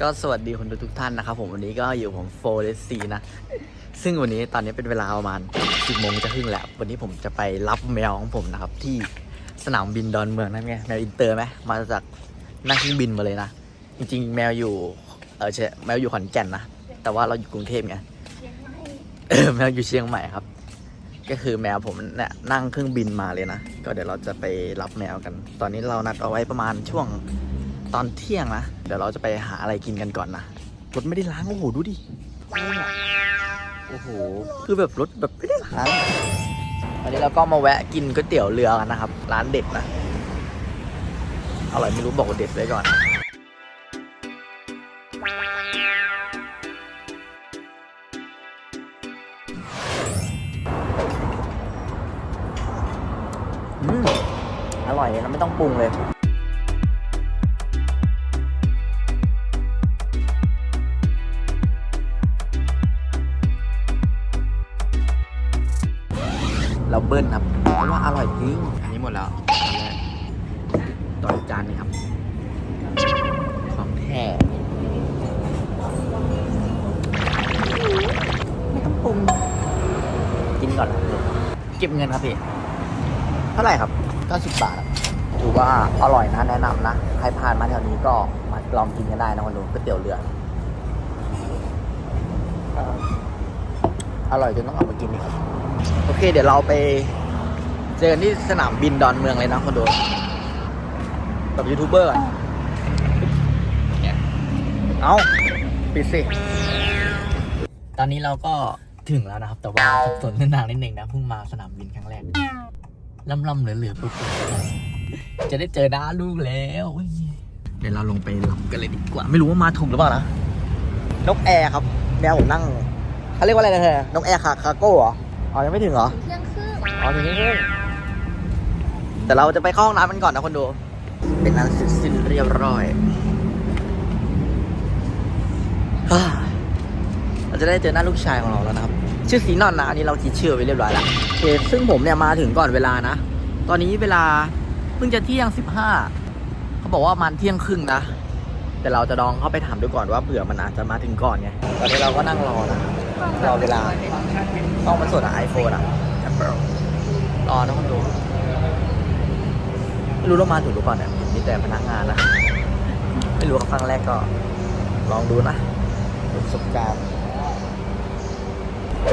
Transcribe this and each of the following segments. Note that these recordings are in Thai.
ก็สวัสดีคนดูทุกท่านนะครับผมวันนี้ก็อยู่ผมโฟเลซีนะ ซึ่งวันนี้ตอนนี้เป็นเวลาประมาณ10โมงจะครึ่งแล้ว วันนี้ผมจะไปรับแมวของผมนะครับ ที่สนามบินดอนเมืองนั่นไงแมวอินเตอร์ไหมมาจากนั่งเครื่องบินมาเลยนะ จริง ๆ แมวอยู่เออใช่แมวอยู่ขอนแก่นนะ แต่ว่าเราอยู่กรุงเทพไงเออแมวอยู่เชียงใหม่ครับ ก็คือแมวผมเนี่ยนั่งเครื่องบินมาเลยนะ ก็เดี๋ยวเราจะไปรับแมวกัน ตอนนี้เรานัดเอาไว้ประมาณช่วง ตอนเที่ยงนะ เดี๋ยวเราจะไปหาอะไรกินกันก่อนนะ รถไม่ได้ล้าง โอ้โห ดูดิ โอ้โห คือแบบรถแบบไม่ได้ล้างวันนี้เราก็มาแวะกินก๋วยเตี๋ยวเรือกันนะครับ ร้านเด็ดนะ อร่อยไม่รู้บอกว่าเด็ดไว้ก่อนอืมอร่อยเลยนะไม่ต้องปรุงเลย เราเบิ้ลครับเพราะว่าอร่อยจริง อันนี้หมดแล้วอันแรกต่ออีกจานหนึงครับ ของแท้ไม่ต้องปรุงกินก่อนนะเก็บเงินครับพี่ เท่าไหร่ครับ90บาทครับถือว่าอร่อยนะแนะนำนะ ใครผ่านมาแถวนี้ก็มาลองกินกันได้นะคนดูก๋วยเตี๋ยวเรือเอ่ออร่อยจนต้องเอามากินอีกครับ โอเค เดี๋ยวเราไปเจอกันที่สนามบินดอนเมืองเลยนะคนดูกับยูทูบเบอร์ก่อนเนี่ยเอาปิดสิ ตอนนี้เราก็ถึงแล้วนะครับ แต่ว่าสับสนเส้นทางนิดนึงนะเพิ่งมาสนามบินครั้งแรกล่ำล่ำๆเหลือเหลือๆปุ๊บจะได้เจอหน้าลูกแล้วเดี๋ยวเราลงไปรับกันเลยดีกว่า ไม่รู้ว่ามาถูกหรือเปล่านะ นกแอร์ครับแมวผมนั่งเขาเรียกว่าอะไรนะเธอนกแอร์คาคาโก้เหรอ อ๋อยังไม่ถึงเหรอเที่ยงครึ่งอ๋อถึงนี่เองแต่เราจะไปเข้าห้องน้ำกันก่อนนะคนดู เป็นนั้นเสร็จสิ้นเรียบร้อยฮ่าเราจะได้เจอหน้าลูกชายของเราแล้วนะครับ ชื่อสีนอนนะอันนี้เราคิดชื่อไว้เรียบร้อยแล้วโอเคซึ่งผมเนี่ยมาถึงก่อนเวลานะ ตอนนี้เวลาเพิ่งจะเที่ยงสิบห้าเขาบอกว่ามันเที่ยงครึ่งนะ แต่เราจะลองเข้าไปถามดูก่อนว่าเผื่อมันอาจจะมาถึงก่อนไงตอนนี้เราก็นั่งรอนะ รอเวลาต้องมันสดอะไอโฟนอะ Apple รอนะคนดูไม่รู้เรามาถูกหรือเปล่าเนี่ยเห็นมีแต่พนักงานนะไม่รู้ครั้งแรกก็ลองดูนะประสบการณ์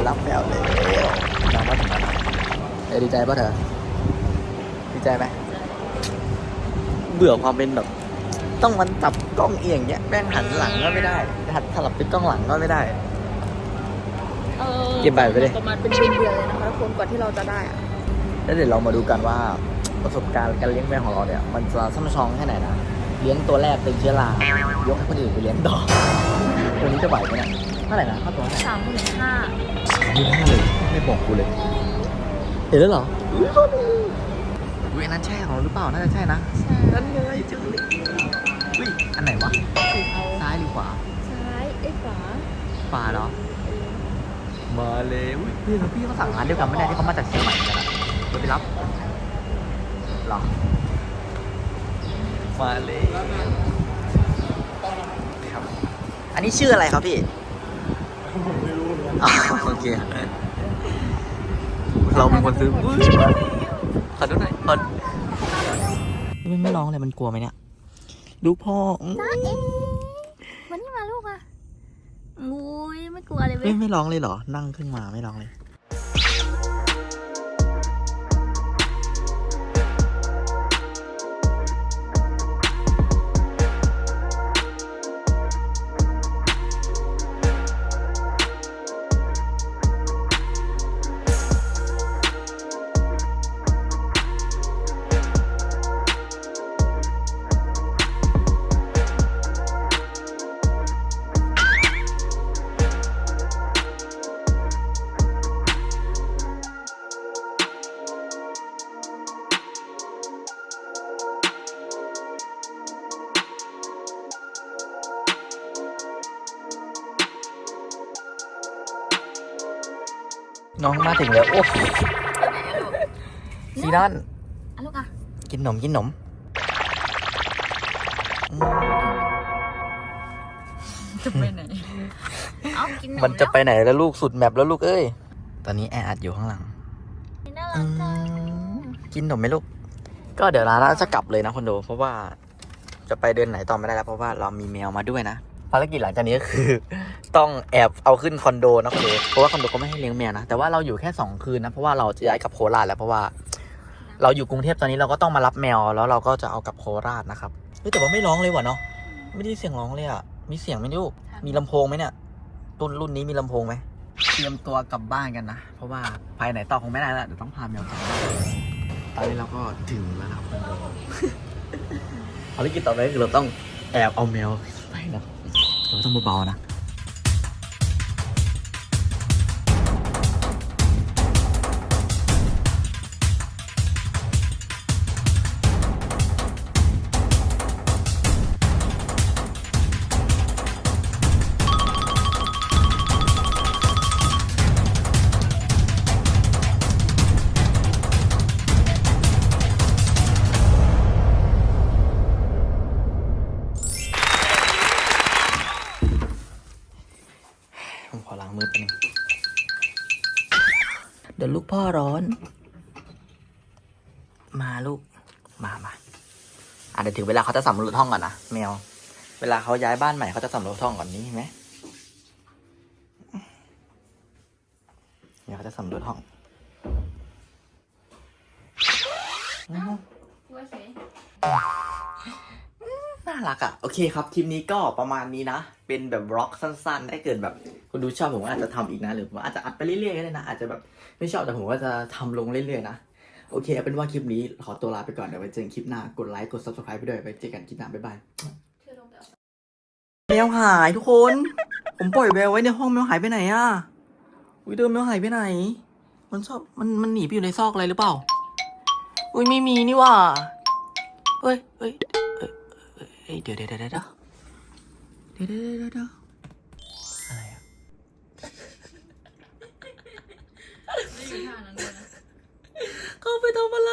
รับแมวเลยน้องมาถึงแล้วนะเอดีใจป่ะเธอดีใจไหมเบื่อความเป็นแบบ ต้องมันจับกล้องเอียงเงี้ยแม่งหันหลังก็ไม่ได้หันสลับเป็นกล้องหลังก็ไม่ได้ ออเก็บใบไปดิประมาณเป็นเดือนๆเลยนะคะทุกคนกว่าที่เราจะได้อะแล้วเดี๋ยวเรามาดูกันว่าประสบการณ์การเลี้ยงแมวของเราเนี่ยมันจะซ้ำซ้องแค่ไหนนะ เลี้ยงตัวแรกเป็นเชื้อรายกให้คนอื่นไปเลี้ยงต่อ ตัวนี้จะไหวไหมเนี่ยเท่าไหร่นะค่าตัวเท่าไหร่สามหมื่นห้าสามหมื่นห้าเลยไม่บอกกูเลย เห็นแล้วเหรออุ้ยโทษดีอุ้ยอันนั้นใช่ของเราหรือเปล่าน่าจะใช่นะใช่นั่นไงเจอเลยอุ้ยอันไหนวะสีเทาซ้ายหรือขวา ซ้ายไอ้ยขวา ขวาเหรอ มาเลยอุ้ยพี่พี่เขาสั่งร้านเดียวกันไม่ได้ที่เขามาจากเชียงใหม่กันนะเดี๋ยวไปรับเหรอมาเลยครับอันนี้ชื่ออะไรครับพี่ผมไม่รู้โอเคเราเป็นคนซื้ออุ๊ยขอดูหน่อยขอไม่ไม่ร้องเลยมันกลัวไหมเนี่ย ลูกพ่ออื้อ วันนี้มาลูกอะ มุ้ยไม่กลัวเลยเว้ไม่ยไม่ร้องเลยเหรอ นั่งขึ้นมาไม่ร้องเลย น้องมาถึงแล้วโอ้ซีดอนอะลูกอะกินขนมกินขนมอืมจะไปไหนเอากินหนมมันจะไปไหนแล้วลูกสุดแมปแล้วลูกเอ้ย ตอนนี้แออัดอยู่ข้างหลังน่าอืรักจังมกินหนมไหมลูก ก็เดี๋ยวเราจะกลับเลยนะคอนโดเพราะว่าจะไปเดินไหนต่อไม่ได้แล้วเพราะว่าเรามีแมวมาด้วยนะ ภารกิจหลังจากนี้ก็คือ ต้องแอบเอาขึ้นคอนโดนะคอนโดเพราะว่าคอนโดก็ไม่ให้เลี้ยงแมวนะแต่ว่าเราอยู่แค่สองคืนนะเพราะว่าเราจะย้ายกลับโคราชแล้วเพราะว่า เราอยู่กรุงเทพตอนนี้เราก็ต้องมารับแมวแล้วเราก็จะเอากลับโคราชนะครับเฮ้ยแต่ว่าไม่ร้องเลยว่ะเนาะไม่ได้เสียงร้องเลยอะมีเสียงไหมลูกมีลำโพงไหมเนี่ยรุ่นรุ่นนี้มีลำโพงไหมเตรียมตัวกลับบ้านกันนะ เพราะว่าไปไหนต่อคงไม่ได้แล้วเดี๋ยวต้องพาแมวกลับบ้านตอนนี้เราก็ถึงแล้วนะคอนโดภารกิจต่อไปก็คือเราต้องแอบเอาแมวไปนะเรา ต้องเบาๆนะ ผมขอล้างมือแป๊บนึงเดี๋ยวลูกพ่อร้อน มาลูก มามาอะเดี๋ยวถึงเวลาเขาจะสำรวจห้องก่อนนะแมว เวลาเขาย้ายบ้านใหม่เขาจะสำรวจห้องก่อนนี้เห็นไหมเดี๋ยวเขาจะสำรวจห้องอืมว่าเฉย น่ารักอะ่ะ โอเคครับ คลิปนี้ก็ประมาณนี้นะ เป็นแบบบล็อกสั้นๆ ถ้าเกิดแบบคุณดูชอบผมก็อาจจะทำอีกนะ หรือว่าอาจจะอัดไปเรื่อยๆก็ได้นะ อาจจะแบบไม่ชอบแต่ผมก็จะทำลงเรื่อยๆนะ โอเคเอาเป็นว่าคลิปนี้ขอตัวลาไปก่อน เดี๋ยวไว้เจอกันคลิปหน้า กดไลค์ กด subscribe ไปด้วยไว้เจอกันคลิปหน้า บ๊ายบายแมวหายทุกคน ผมปล่อยแมวไว้ในห้องแมวหายไปไหนอะอุ้ยเดิมแมวหายไปไหน มันชอบ มัน มันหนีไปอยู่ในซอกอะไรหรือเปล่า อุ้ยไม่มีนี่ว่าเฮ้ยเฮ้ย เดี๋ยวเดี๋ยวเดี๋ยวเดี๋ยวเดี๋ยวเดี๋ยวอะไรอ่านั้นะ เขาไปทำอะไร